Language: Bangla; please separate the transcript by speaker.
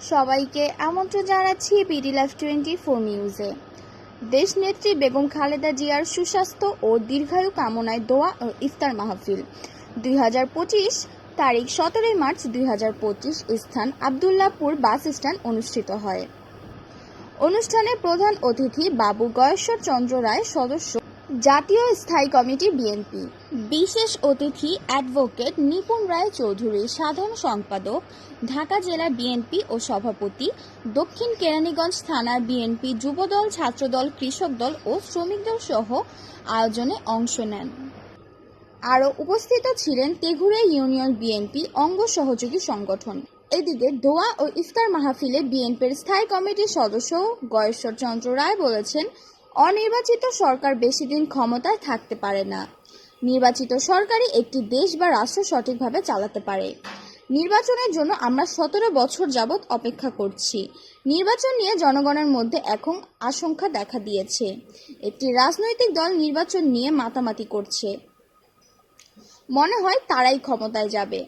Speaker 1: সবাইকে আমন্ত্রণ জানাচ্ছি বিডি লাইফ টোয়েন্টি ফোর নিউজে। দেশনেত্রী বেগম খালেদা জিয়ার সুস্বাস্থ্য ও দীর্ঘায়ু কামনায় দোয়া ও ইফতার মাহফিল। দুই হাজার পঁচিশ তারিখ সতেরোই মার্চ দুই হাজার পঁচিশ স্থান আবদুল্লাপুর বাস স্ট্যান্ড অনুষ্ঠিত হয়। অনুষ্ঠানে প্রধান অতিথি বাবু গয়েশ্বর চন্দ্র রায় সদস্য জাতীয় স্থায়ী কমিটি বিএনপি। বিশেষ অতিথি অ্যাডভোকেট নিপুণ রায় চৌধুরী সাধারণ সম্পাদক ঢাকা জেলা বিএনপি ও সভাপতি দক্ষিণ কেরানীগঞ্জ থানার বিএনপি যুবদল ছাত্রদল কৃষক দল ও শ্রমিক দল সহ আয়োজনে অংশ নেন। আরও উপস্থিত ছিলেন তেঘুরে ইউনিয়ন বিএনপি অঙ্গ সহযোগী সংগঠন। এদিকে দোয়া ও ইফতার মাহফিলে বিএনপির স্থায়ী কমিটির সদস্য গয়েশ্বর চন্দ্র রায় বলেছেন অনির্বাচিত সরকার বেশি দিন ক্ষমতায় থাকতে পারে না। নির্বাচিত সরকারই একটি দেশ বা রাষ্ট্র সঠিকভাবে চালাতে পারে। নির্বাচনের জন্য আমরা সতেরো বছর যাবৎ অপেক্ষা করছি। নির্বাচন নিয়ে জনগণের মধ্যে এখন আশঙ্কা দেখা দিয়েছে। একটি রাজনৈতিক দল নির্বাচন নিয়ে মাতামাতি করছে। মনে হয় তারাই ক্ষমতায় যাবে।